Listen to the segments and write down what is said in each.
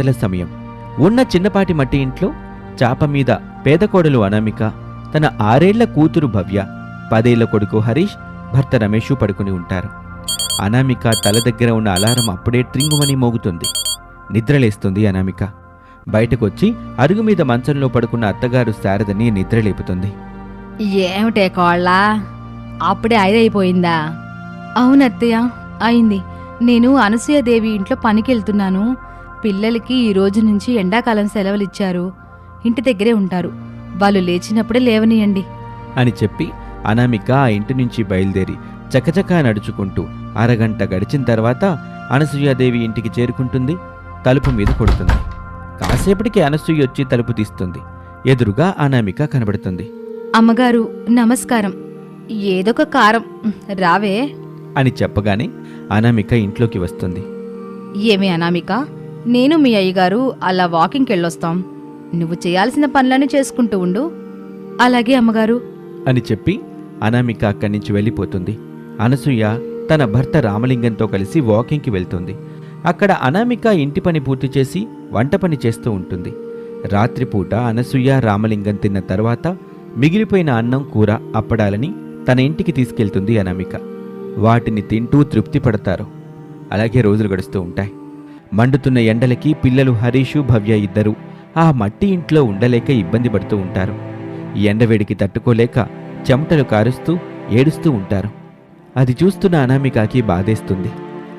గంటల సమయం. ఉన్న చిన్నపాటి మట్టి ఇంట్లో చాప మీద పేద కోడలు అనామిక తన ఆరేళ్ళ కూతురు భవ్య పదేళ్ళ కొడుకు హరీష్ భర్త రమేషు పడుకుని ఉంటారు. అనామిక తల దగ్గర ఉన్న అలారం అప్పుడే ట్రింగుమని మోగుతుంది. నిద్రలేస్తుంది అనామిక. బయటకొచ్చి అరుగు మీద మంచంలో పడుకున్న అత్తగారు శారదని నిద్రలేపుతుంది. ఏమిటే కోళ్ళా? అప్పుడే ఐదైపోయిందా? అవునత్తయ్య అయింది. నేను అనసూయదేవి ఇంట్లో పనికెళ్తున్నాను. పిల్లలకి ఈ రోజు నుంచి ఎండాకాలం సెలవులు ఇచ్చారు ఇంటి దగ్గరే ఉంటారు. వాళ్ళు లేచినప్పుడే లేవనియండి. అని చెప్పి అనామిక ఆ ఇంటి నుంచి బయలుదేరి చకచకా నడుచుకుంటూ అరగంట గడిచిన తర్వాత అనసూయాదేవి ఇంటికి చేరుకుంటుంది. తలుపు మీద కొడుతుంది. కాసేపటికి అనసూయ వచ్చి తలుపు తీస్తుంది. ఎదురుగా అనామిక కనబడుతుంది. అమ్మగారు నమస్కారం. ఏదొక కారం. రావే. అని చెప్పగానే అనామిక ఇంట్లోకి వస్తుంది. ఏమి అనామిక? నేను మీ అయ్యగారు అలా వాకింగ్కి వెళ్ళొస్తాం. నువ్వు చేయాల్సిన పనులన్నీ చేసుకుంటూ ఉండు. అలాగే అమ్మగారు. అని చెప్పి అనామిక అక్కడి నుంచి వెళ్ళిపోతుంది. అనసూయ తన భర్త రామలింగంతో కలిసి వాకింగ్కి వెళ్తుంది. అక్కడ అనామిక ఇంటి పని పూర్తి చేసి వంట పని చేస్తూ ఉంటుంది. రాత్రిపూట అనసూయ రామలింగం తిన్న తర్వాత మిగిలిపోయిన అన్నం కూర అప్పడాలని తన ఇంటికి తీసుకెళ్తుంది అనామిక. వాటిని తింటూ తృప్తి పడతారు అలాగే రోజులు గడుస్తూ ఉంటాయి. మండుతున్న ఎండలకి పిల్లలు హరీషు భవ్య ఇద్దరు. ఆ మట్టి ఇంట్లో ఉండలేక ఇబ్బంది పడుతూ ఉంటారు. ఎండవేడికి తట్టుకోలేక చెమటలు కారుస్తూ ఏడుస్తూ ఉంటారు. అది చూస్తున్న అనామికకి బాధేస్తుంది.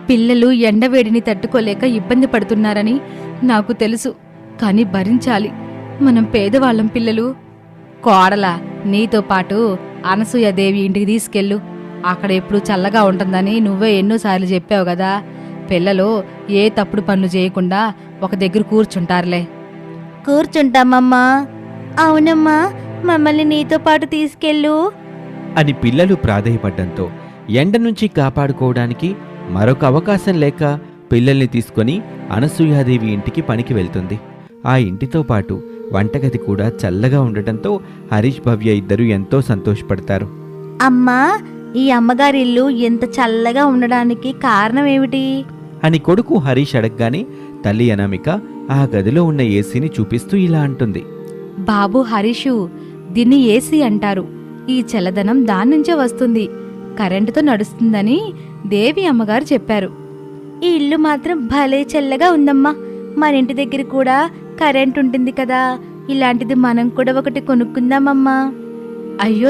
పిల్లలు ఎండవేడిని తట్టుకోలేక ఇబ్బంది పడుతున్నారని నాకు తెలుసు. కానీ భరించాలి. మనం పేదవాళ్ళం పిల్లలు. కోడల నీతో పాటు అనసూయదేవి ఇంటికి తీసుకెళ్ళు. అక్కడ ఎప్పుడు చల్లగా ఉంటుందని నువ్వే ఎన్నోసార్లు చెప్పావు కదా. పిల్లలు ఏ తప్పుడు పనులు చేయకుండా ఒక దగ్గర కూర్చుంటారులే. కూర్చుంటామమ్మా. అవునమ్మా మమ్మల్ని నీతో పాటు తీసుకెళ్ళు. అని పిల్లలు ప్రాధేయపడ్డంతో ఎండ నుంచి కాపాడుకోవడానికి మరొక అవకాశం లేక పిల్లల్ని తీసుకొని అనసూయాదేవి ఇంటికి పనికి వెళ్తుంది. ఆ ఇంటితో పాటు వంటగది కూడా చల్లగా ఉండటంతో హరీష్ భవ్య ఇద్దరు ఎంతో సంతోషపడతారు. అమ్మా ఈ అమ్మగారి ఇల్లు ఎంత చల్లగా ఉండడానికి కారణం ఏమిటి? అని కొడుకు హరీష్ అడగగానే తల్లి అనామిక ఆ గదిలో ఉన్న ఏసీని చూపిస్తూ ఇలా అంటుంది. బాబు హరీషు దీన్ని ఏసీ అంటారు. ఈ చల్లదనం దాని నుంచే వస్తుంది. కరెంటుతో నడుస్తుందని దేవి అమ్మగారు చెప్పారు. ఈ ఇల్లు మాత్రం భలే చల్లగా ఉందమ్మా. మన ఇంటి దగ్గర కూడా కరెంట్ ఉంటుంది కదా. ఇలాంటిది మనం కూడా ఒకటి కొనుక్కుందామమ్మా. అయ్యో